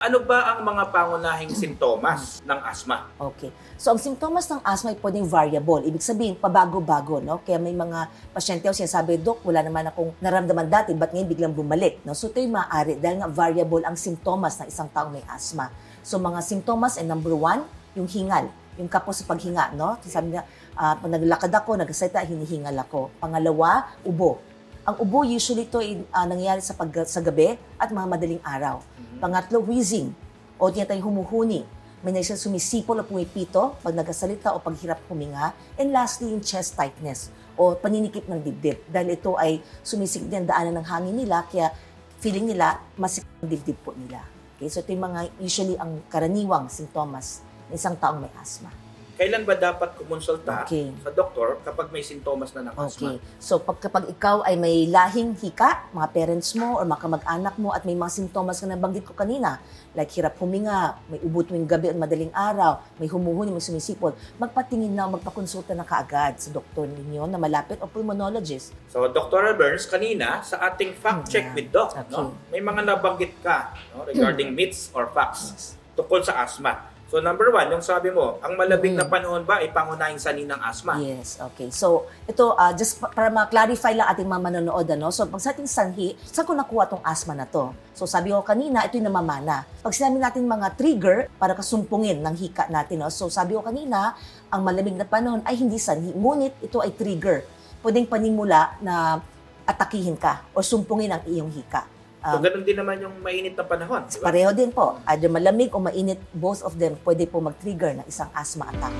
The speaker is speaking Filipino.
Ano ba ang mga pangunahing sintomas ng asma? Okay. So, ang simptomas ng asthma ay pwedeng variable. Ibig sabihin, pabago-bago, no? Kaya may mga pasyente ako sinasabi, Dok, wala naman akong naramdaman dati, ba't ngayon biglang bumalik? No? So, ito yung maaari dahil nga variable ang simptomas ng isang taong may asthma. So, mga simptomas ay number one, yung hingal. Yung kapos sa paghinga, no? Sabi niya, ah, pag naglakad ako, nagsalita, hinihingal ako. Pangalawa, ubo. Ang ubo, usually ito ay ah, nangyayari sa, pag, sa gabi at mga madaling araw. Pangatlo, wheezing o tinatawag humuhuni. May nasa sumisipol o pumipito pag nagsasalita o paghirap huminga. And lastly, yung chest tightness o paninikip ng dibdib. Dahil ito ay sumisikip din daanan ng hangin nila, kaya feeling nila masikip ang dibdib po nila. Okay, so ito yung mga usually ang karaniwang sintomas ng isang taong may asthma. Kailan ba dapat kumonsulta Okay. sa doktor kapag may sintomas na ng asma? Okay. So pag, kapag ikaw ay may lahing hika, mga parents mo or mga kamag-anak mo at may mga sintomas na nabanggit ko kanina, like hirap huminga, may ubo tuwing gabi at madaling araw, may humuhuni, may sumisipol, magpatingin na, magpakonsulta na kaagad sa doktor ninyo na malapit o pulmonologist. So, Dr. Burns, kanina sa ating fact check with Doc, Okay. no, may mga nabanggit ka no, regarding myths or facts tungkol sa asma. So, number one, yung sabi mo, ang malabing na panahon ba ay pangunahing sanin ng asma? Yes, okay. So, ito, ah, just pa- para ma-clarify lang ating mga manonood, ano? So, pag sa ating sanhi, saan ko nakuha tong asthma na to? So, sabi ko kanina, ito yung namamana. Pag sinabi natin mga trigger, para kasumpungin ng hika natin, no? So, sabi ko kanina, ang malamig na panahon ay hindi sanhi, ngunit ito ay trigger. Pwedeng panimula na atakihin ka o sumpungin ang iyong hika. So, Um, ganun din naman yung mainit na panahon. di ba? pareho din po, either malamig o mainit, both of them pwede po mag-trigger ng isang asthma attack.